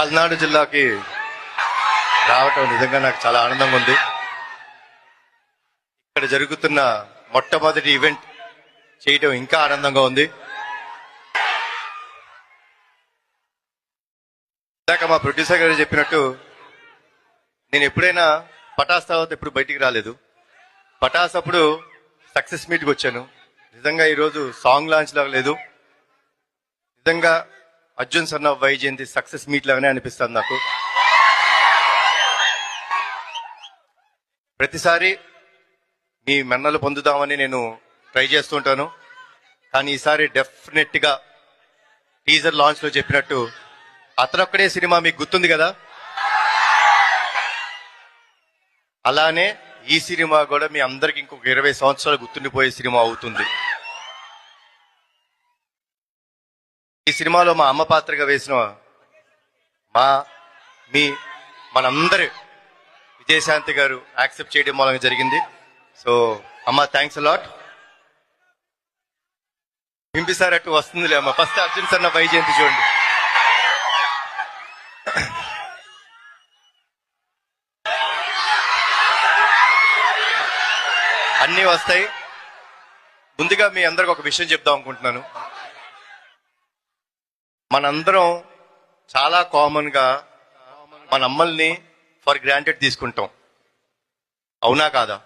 పల్నాడు జిల్లాకి రావటం నిజంగా నాకు చాలా ఆనందంగా ఉంది. ఇక్కడ జరుగుతున్న మొట్టమొదటి ఈవెంట్ చేయటం ఇంకా ఆనందంగా ఉంది. ఇందాక మా ప్రొడ్యూసర్ గారు చెప్పినట్టు నేను ఎప్పుడైనా పటాస్ తర్వాత ఎప్పుడు బయటికి రాలేదు. పటాస్ అప్పుడు సక్సెస్ మీట్కి వచ్చాను. నిజంగా ఈరోజు సాంగ్ లాంచ్ లాగా లేదు. నిజంగా అర్జున్ సన్న వైజయంతి సక్సెస్ మీట్ లాగానే అనిపిస్తుంది నాకు. ప్రతిసారి మీ మెన్నలు పొందుదామని నేను ట్రై చేస్తుంటాను కానీ ఈసారి డెఫినెట్గా టీజర్ లాంచ్లో చెప్పినట్టు అతనొక్కడే సినిమా మీకు గుర్తుంది కదా? అలానే ఈ సినిమా కూడా మీ అందరికి ఇంకొక ఇరవై సంవత్సరాలు గుర్తుండిపోయే సినిమా అవుతుంది. ఈ సినిమాలో మా అమ్మ పాత్రగా వేసిన మా మీ మనందరి విజయశాంతి గారు యాక్సెప్ట్ చేయడం మూలంగా జరిగింది. సో అమ్మ థ్యాంక్స్ అలాట్ పింపిసార్ అటు వస్తుందిలే అమ్మ. ఫస్ట్ అర్జున్ నా వైజయంతి చూడండి. అన్నీ వస్తాయి. ముందుగా మీ అందరికి ఒక విషయం చెప్దాం అనుకుంటున్నాను. మనందరం చాలా కామన్గా మన అమ్మల్ని ఫర్ గ్రాంటెడ్ తీసుకుంటాం. అవునా కాదా?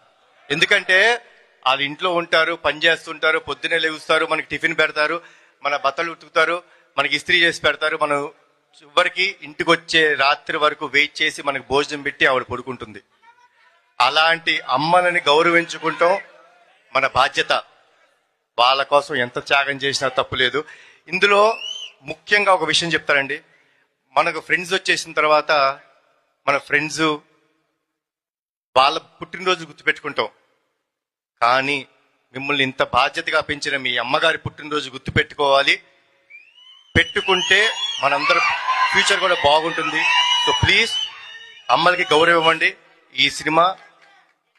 ఎందుకంటే వాళ్ళు ఇంట్లో ఉంటారు పని చేస్తుంటారు పొద్దునే లేవుస్తారు మనకి టిఫిన్ పెడతారు మన బట్టలు ఉతుకుతారు మనకి ఇస్త్రీ చేసి పెడతారు మనం చివరికి ఇంటికి వచ్చే రాత్రి వరకు వెయిట్ చేసి మనకి భోజనం పెట్టి ఆవిడ పడుకుంటుంది. అలాంటి అమ్మలని గౌరవించుకుంటాం మన బాధ్యత. వాళ్ళ కోసం ఎంత త్యాగం చేసినా తప్పు లేదు. ఇందులో ముఖ్యంగా ఒక విషయం చెప్తారండి. మనకు ఫ్రెండ్స్ వచ్చేసిన తర్వాత మన ఫ్రెండ్స్ వాళ్ళ పుట్టినరోజు గుర్తుపెట్టుకుంటాం. కానీ మిమ్మల్ని ఇంత బాధ్యతగా పెంచిన మీ అమ్మగారి పుట్టినరోజు గుర్తుపెట్టుకోవాలి. పెట్టుకుంటే మనందరం ఫ్యూచర్ కూడా బాగుంటుంది. సో ప్లీజ్ అమ్మలకి గౌరవం ఇవ్వండి ఈ సినిమా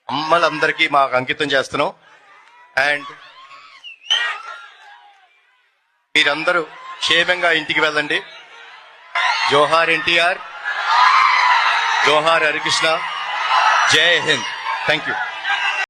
అమ్మలందరికీ మాకు అంకితం చేస్తున్నాం. అండ్ మీరందరూ క్షేమంగా ఇంటికి వెళ్ళండి. జోహార్ ఎన్టీఆర్ జోహార్ హరికృష్ణ. జై హింద్. Thank you